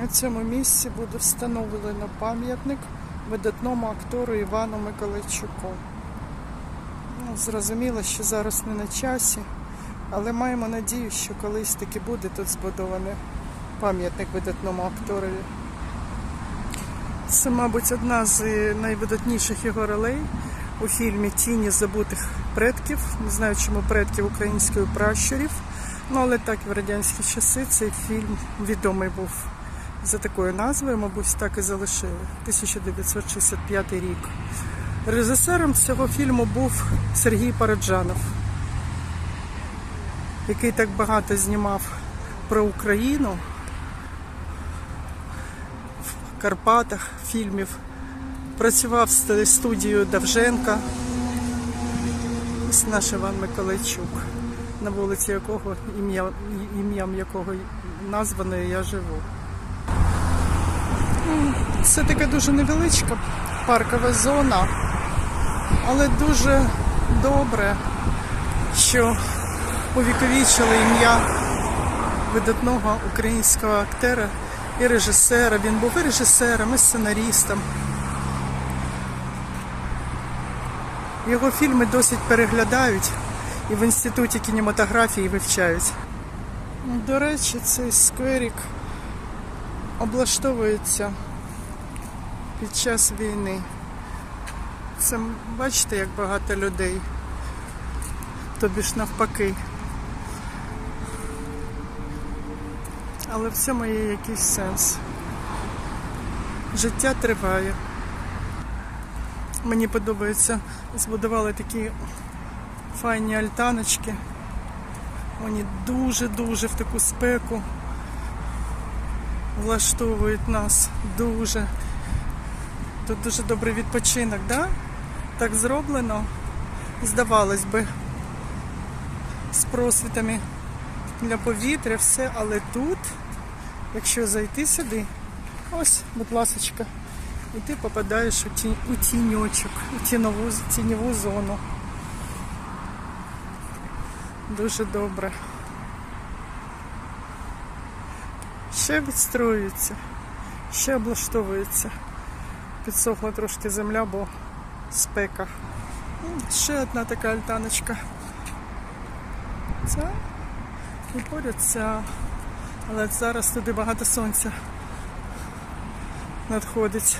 На цьому місці буде встановлено пам'ятник видатному актору Івану Миколайчуку. Ну, зрозуміло, що зараз не на часі, але маємо надію, що колись таки буде тут збудований пам'ятник видатному акторові. Це, мабуть, одна з найвидатніших його ролей у фільмі Тіні забутих предків. Не знаю, чому предків української пращурів. Ну, але так в радянські часи цей фільм відомий був за такою назвою, мабуть, так і залишили. 1965 рік. Режисером цього фільму був Сергій Параджанов, який так багато знімав про Україну в Карпатах фільмів. Працював з студією Давженка. Ось наш Іван Миколайчук, на вулиці якого ім'я, ім'ям якого названо я живу. Це така дуже невеличка паркова зона, але дуже добре, що увіковічили ім'я видатного українського актера і режисера. Він був і режисером, і сценарістом. Його фільми досить переглядають і в інституті кінематографії вивчають. До речі, цей скверік облаштовується під час війни. Це бачите, як багато людей. Тобі ж навпаки. Але в цьому є якийсь сенс. Життя триває. Мені подобається, збудували такі файні альтаночки. Вони дуже-дуже в таку спеку влаштовують нас. Дуже. Тут дуже добрий відпочинок, да? Так зроблено. Здавалось би, з просвітами для повітря, все, але тут, якщо зайти сюди, ось, будь ласочка, і ти попадаєш у, тінь, у тіньочок, у тінову, тіньову зону. Дуже добре. Ще відстроюється, ще облаштовується. Підсохла трошки земля, бо спека. Ще одна така альтаночка. Ця і поряд ця. Але зараз туди багато сонця надходить.